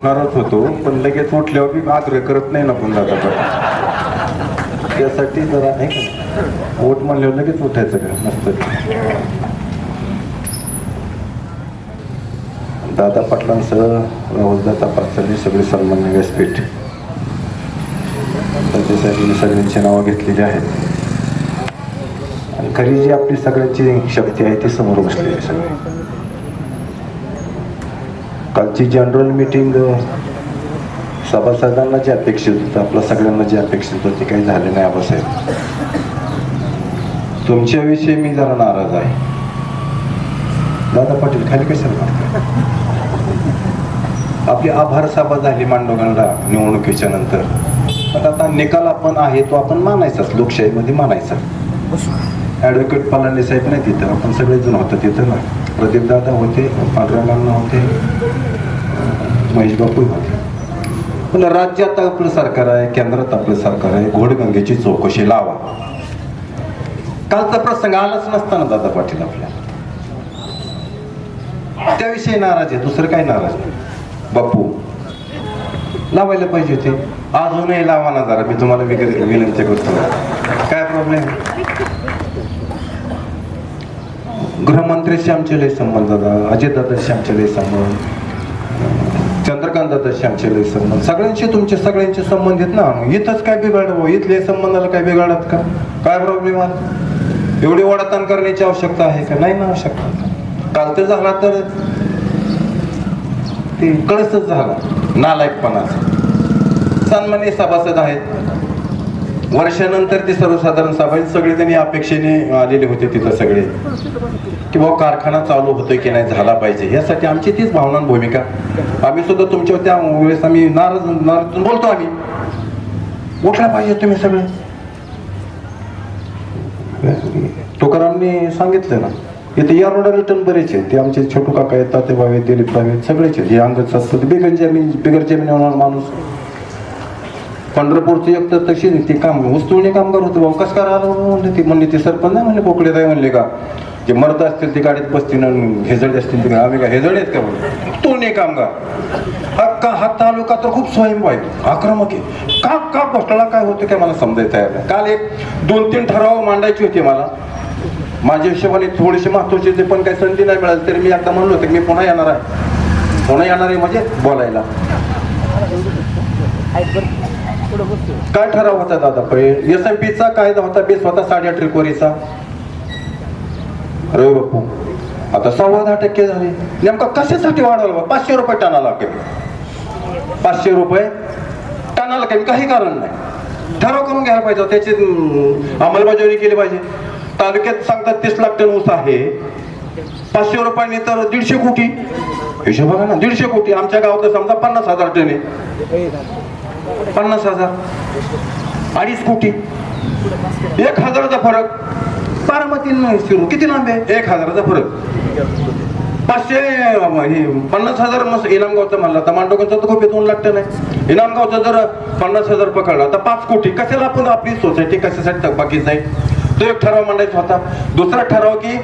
करत होतो पण लगेच उठल्यावर मी आग्रह करत नाही ना पुन्हा दादा त्यासाठी जरा नाही का वोट म्हणल्यावर लगेच उठायचं का मस्त. दादा पाटलांसह राहुल दादा पाटलांनी सगळे सन्मान्य व्यासपीठ संजय सगळ्यांची नावं घेतलेली आहेत. आणि खरी जी आपली सगळ्यांची शक्ती आहे ती समोर बसलेली आहे सगळी. कालची जनरल मीटिंग सभासदांना जे अपेक्षित होतं आपल्या सगळ्यांना जे अपेक्षित होतं ते काही झाले नाही आबासाहेब. तुमच्याविषयी मी जरा नाराज आहे. दादा पाटील खाली कशाला मारताय? आपली आभार सभा झाली मांडवगणला निवडणुकीच्या नंतर. पण आता निकाल आपण आहे तो आपण मानायचाच लोकशाहीमध्ये मानायचा. ॲडव्होकेट पलांडे साहेब नाही तिथं आपण सगळेजण होतो तिथं ना. प्रदीपदादा होते पांडुरंगांना होते महेश बापू होते. पण राज्यात आपलं सरकार आहे केंद्रात आपलं सरकार आहे घोडगंगेची चौकशी लावा. कालचा प्रसंग आलाच नसताना दादा पाटील आपल्या. त्याविषयी नाराज आहे दुसरं काय नाराज नाही. बापू लावायला पाहिजे होते. अजूनही लावा ना जरा मी तुम्हाला विनंती करतो. काय प्रॉब्लेम गृहमंत्र्याशी आमचे लय संबंध दादा अजय दादाशी आमचे लय संबंध चंद्रकांत दादाशी आमचे लय संबंध. सगळ्यांशी तुमचे सगळ्यांचे संबंध आहेत ना. इथंच काय बिघाड हो? इथले संबंधाला काय बिघाडत का? काय प्रॉब्लेम आहे? एवढी वडाताण करण्याची आवश्यकता आहे का? नाही ना आवश्यकता. काल तर झाला तर ते कळसच झाला. नालायकपणाचा. सन्मान्य सभासद आहेत. वर्षानंतर ते सर्वसाधारण सभा सगळे त्यांनी अपेक्षेने आलेले होते तिथं सगळे. की बाबा कारखाना चालू होतोय की नाही झाला पाहिजे. यासाठी आमची तीच भावना भूमिका. आम्ही सुद्धा तुमच्या त्या वेळेस आम्ही नाराज नाराज बोलतो आम्ही. उठला पाहिजे तुम्ही सगळे. तुकारामनी सांगितलं ना इथे या रोडा रिटर्न बरेच आहेत. ते आमचे छोटू काका आहेत ताते भावे दिलीप भावे सगळेच आहेत. हे अंगत सातपुते बिगर जमीन बिगर जमीन होणार माणूस. पंढरपूरचं एक तर तशी ते काम वस्तूने कामगार होते भाऊ. कस करा म्हणले ते म्हणले ते सरपंच नाही म्हणले पोकळे ताई म्हणले का? जे मर्द असतील ते गाडीत बसतील आणि हेजड असतील ते आम्ही का हेजड आहेत का तो तोने कामगार. हक्का हा तालुका तर खूप स्वयंभू आहे. आक्रमक आहे. का का पोस्टाला काय होतं काय मला समजायचं आहे? काल एक दोन तीन ठराव मांडायची होती मला. माझ्या हिशोबाने थोडीशी महत्त्वाचे ते पण काही संधी नाही मिळाली. तरी मी आता म्हणलो होतं की मी पुन्हा येणार आहे. पुन्हा येणार आहे म्हणजे बोलायला. काय ठराव होता दादा? पहिले एस एम पीचा कायदा होता बेस स्वतः साडेआठ रिकोरीचा रवी बापू. आता सव्वा दहा टक्के झाले. नेमका कशासाठी वाढवलं बा? पाचशे रुपये टनाला कमी. पाचशे रुपये टनाला कमी. काही कारण नाही. ठराव करून घ्यायला पाहिजे त्याची अंमलबजावणी केली पाहिजे. तालुक्यात सांगतात तीस लाख टन ऊस आहे. पाचशे रुपयांनी तर दीडशे कोटी. हिशोब बघा ना दीडशे कोटी. आमच्या गावात समजा पन्नास हजार टन आहे. पन्नास हजार. अडीच कोटी. एक हजाराचा फरक. बारामती सुरू किती लांब आहे? एक हजाराचा फरक. पाचशे हे पन्नास हजार मस्त इनामगावचा म्हणला. तर मांडोकांचा तर खूप दोन लाख टन आहे. इनामगावचा जर पन्नास हजार पकडला तर पाच कोटी. कशाला आपण आपली सोसायटी कशासाठी थकबाकीच नाही तो एक ठराव मांडायचा होता. दुसरा ठराव की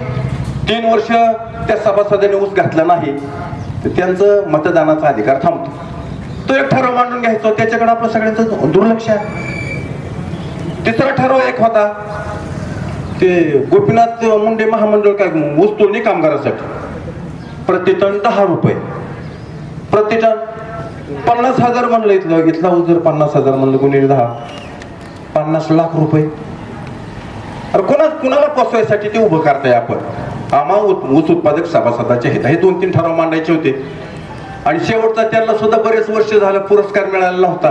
तीन वर्ष त्या सभासदाने ऊस घातला नाही. तर त्यांचं मतदानाचा अधिकार थांबतो. तो एक ठराव मांडून घ्यायचा. त्याच्याकडे आपलं सगळ्यांचं दुर्लक्ष आहे. तिसरा ठराव एक होता. ते गोपीनाथ मुंडे महामंडळ काय वस्तूंनी कामगारासाठी प्रतिटन दहा रुपये. प्रतिटन पन्नास हजार म्हणलं इथलं. इथला ऊस जर पन्नास हजार म्हणलं कोणी दहा. पन्नास लाख रुपये. अरे कोणा कुणाला पोचवायसाठी ते उभं करताय आपण? आम्हा ऊस ऊस उत्पादक सभासदाचे आहेत हे दोन तीन ठराव मांडायचे होते. आणि शेवटचा त्यांना सुद्धा बरेच वर्ष झालं पुरस्कार मिळालेला नव्हता.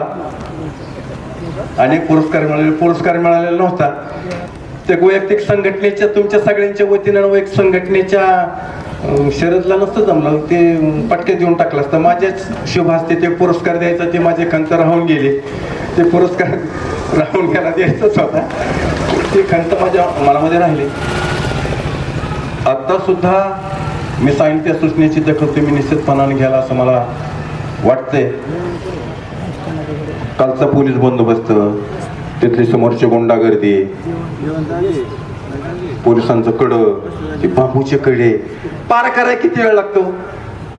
अनेक पुरस्कार मिळाले पुरस्कार मिळालेला नव्हता. ते वैयक्तिक संघटनेच्या तुमच्या सगळ्यांच्या वतीनं वैयक्तिक संघटनेच्या शरदला नसतं जमलं. ते पटके देऊन टाकलं असतं. माझ्याच शुभ हस्ते ते पुरस्कार द्यायचा ते माझे खंत राहून गेले. ते पुरस्कार राहून गेला द्यायचाच होता. ते खंत माझ्या मनामध्ये राहिले. आता सुद्धा मी सांगितलं त्या सूचनेची दखल तुम्ही निश्चितपणाने घ्याला असं मला वाटतंय. कालचा पोलीस बंदोबस्त तिथली समोरची गुंडागर्दी पोलिसांचं कड ते बांबूचे कडे पार करायला किती वेळ लागतो?